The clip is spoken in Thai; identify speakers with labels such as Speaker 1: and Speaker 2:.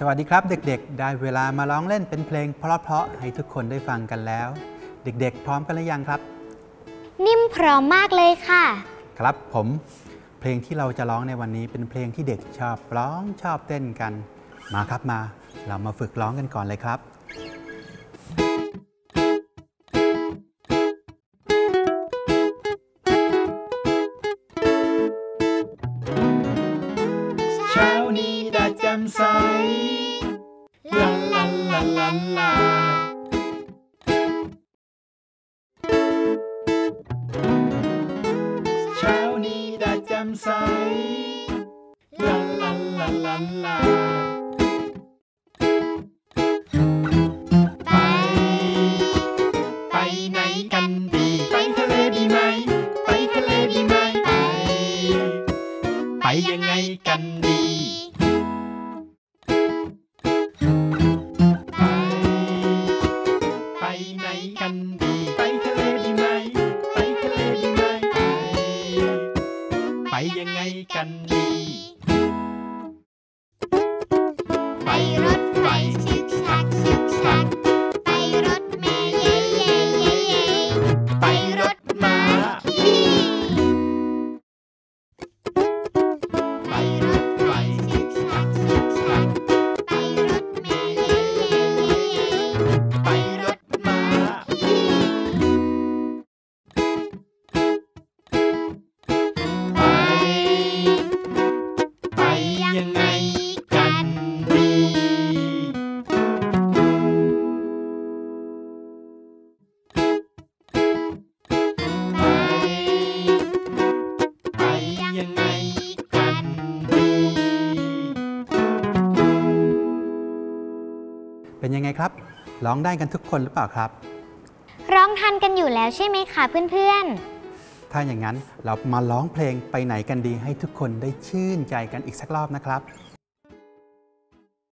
Speaker 1: สวัสดีครับเด็กๆ ได้เวลามาร้องเล่นเป็นเพลงเพราะๆให้ทุกคนได้ฟังกันแล้ว เด็กๆ พร้อมกันหรือยังครับ
Speaker 2: นิ่มพร้อมมากเลยค่ะ
Speaker 1: ครับผมเพลงที่เราจะร้องในวันนี้เป็นเพลงที่เด็กชอบร้องชอบเต้นกัน มาครับมา เรามาฝึกร้องกันก่อนเลยครับ
Speaker 3: ลดีไหม ไปทะเลดีไหม ไป ไปยังไงกันดี กันดี ไปรถไฟชึกชักชึกชัก ไปรถเมล์เย่เย่เย่เย่ไป
Speaker 1: เป็นยังไงครับ ร้องได้กันทุกคนหรือเปล่าครับ
Speaker 2: ร้องทันกันอยู่แล้วใช่ไหมคะเพื่อน
Speaker 1: ถ้าอย่างนั้นเรามาร้องเพลงไปไหนกันดีให้ทุกคนได้ชื่นใจกันอีกสักรอบนะครับ
Speaker 2: ๆ